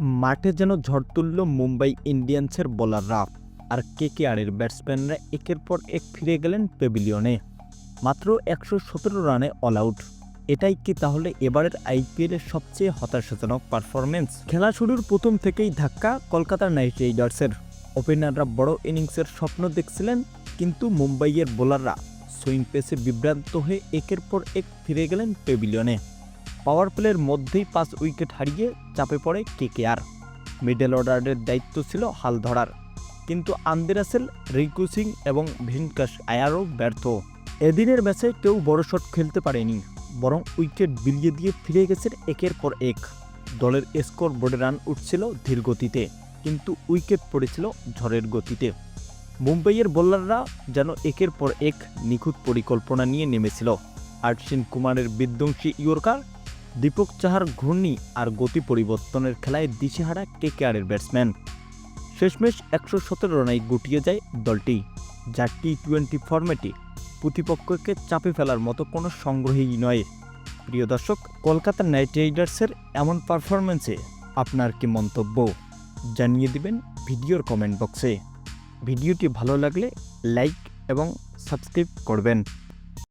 মাঠে যেন ঝড় তুলল মুম্বাই ইন্ডিয়ান্সের বোলাররা আর কে কে আরের ব্যাটসম্যানরা একের পর এক ফিরে গেলেন পেভিলিয়নে। মাত্র একশো সতেরো রানে অল আউট এটাই কি তাহলে এবারের আইপিএলের সবচেয়ে হতাশাজনক পারফরমেন্স খেলা শুরুর প্রথম থেকেই ধাক্কা কলকাতা নাইট রাইডার্সের। ওপেনাররা বড় ইনিংসের স্বপ্ন দেখছিলেন, কিন্তু মুম্বাইয়ের বোলাররা সুইং পেসে বিভ্রান্ত হয়ে একের পর এক ফিরে গেলেন পেভিলিয়নে। পাওয়ার প্লের মধ্যেই পাঁচ উইকেট হারিয়ে চাপে পড়ে কেকেআর। মিডল অর্ডারের দায়িত্ব ছিল হাল ধরার। কিন্তু আন্দি রাসেল রিকু সিং এবং ভিনকাস আয়ারও ব্যর্থ। এদিনের ম্যাচে কেউ বড় শট খেলতে পারেনি, বরং উইকেট বিলিয়ে দিয়ে ফিরে গেছেন একের পর এক। দলের স্কোর বোর্ডে রান উঠছিল ধীর গতিতে, কিন্তু উইকেট পড়েছিল ঝড়ের গতিতে। মুম্বাইয়ের বোলাররা যেন একের পর এক নিখুঁত পরিকল্পনা নিয়ে নেমেছিল। আর্শিন কুমারের বিধ্বংসী ইয়র্কার দীপক চাহার ঘূর্ণি আর গতি পরিবর্তনের খেলায় দিশেহারা কেকেআরের ব্যাটসম্যান। শেষমেশ একশো সতেরো রানায় গুটিয়ে যায় দলটি। যা টি টোয়েন্টি ফরম্যাটে প্রতিপক্ষকে চাপে ফেলার মতো কোনো সংগ্রহই নয়। প্রিয় দর্শক, কলকাতা নাইট রাইডার্সের এমন পারফরমেন্সে আপনার কি মন্তব্য? জানিয়ে দিবেন ভিডিওর কমেন্ট বক্সে। ভিডিওটি ভালো লাগলে লাইক এবং সাবস্ক্রাইব করবেন।